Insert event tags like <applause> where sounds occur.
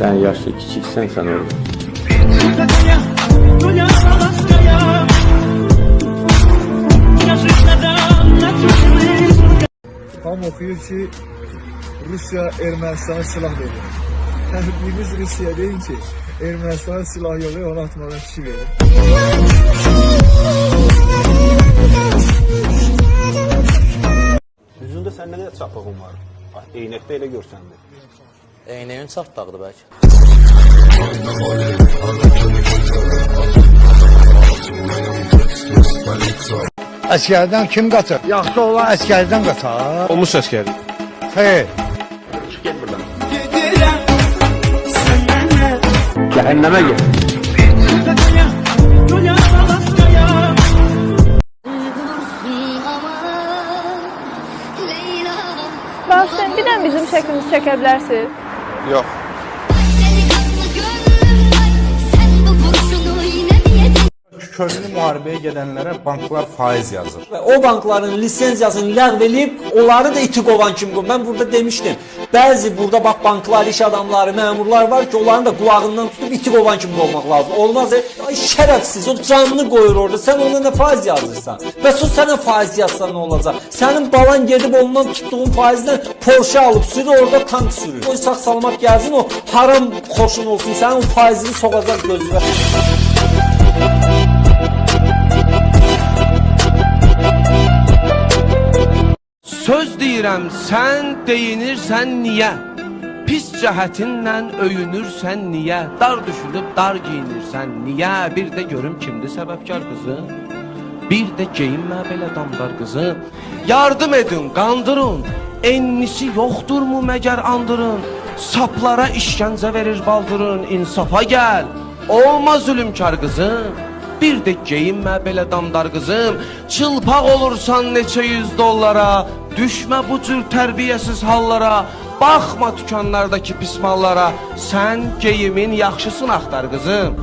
Sen yaşlı küçüksen sana olur. Tam okuyor ki Rusya Ermenistan'a silah verir. <laughs> Hepimiz Rusya deyin ki Ermenistan'a silah yolluyor onu atmadan kişi verir. Yüzündə səndə nə çapığın var? Eynəkdə elə görsəndi. Eynəyini çart dağdı bəlkə. Əskərdən kim qaçır? Yaxşı olan əskərdən qaçar. Olmuş əskər. Xeyr. Çıx get buradan. Gedirəm sənə. Sen bir de bizim şeklimizi çekebilirsiniz. Yok. Köhnə müharibəyə gedənlərə banklar faiz yazır. O bankların lisenziyasını ləğv edib, onları da iti qovan kimi qoy. Mən burada demişdim. Bəzi burada bax banklar, iş adamları, məmurlar var ki, onların da qulağından tutub iti qovan kimi qovmaq lazım. Olmaz. e, Ay şərəfsiz, o canını qoyur orada. Sən ona nə faiz yazırsan? Bəs o sənə faiz yazsan nə olacaq? Sənin balan gedib ondan tutduğun faizlə Porsche alıb sürür, orada tank sürür. O sağ salamat gəlsin, o haram xoşun olsun. Sənin o faizini soğacaq gözünə. Söz deyirəm, sən deyinirsən niyə? Pis cəhətinlə öyünürsən niyə? Dar düşünüb dar giyinirsən niyə? Bir də görüm kimdir səbəbkar qızım? Bir də geyinmə belə damdar qızım. Yardım edin, qandırın. Ennisi yoxdurmu məgər andırın? Saplara işgəncə verir baldırın, insafa gəl. Olma zülümkar qızım. Bir də geyinmə belə damdar qızım. Çılpaq olursan neçə yüz dollara. Düşmə bu cür tərbiyəsiz hallara. Baxma dükanlardakı pis mallara. Sən geyimin yaxşısını axtar qızım.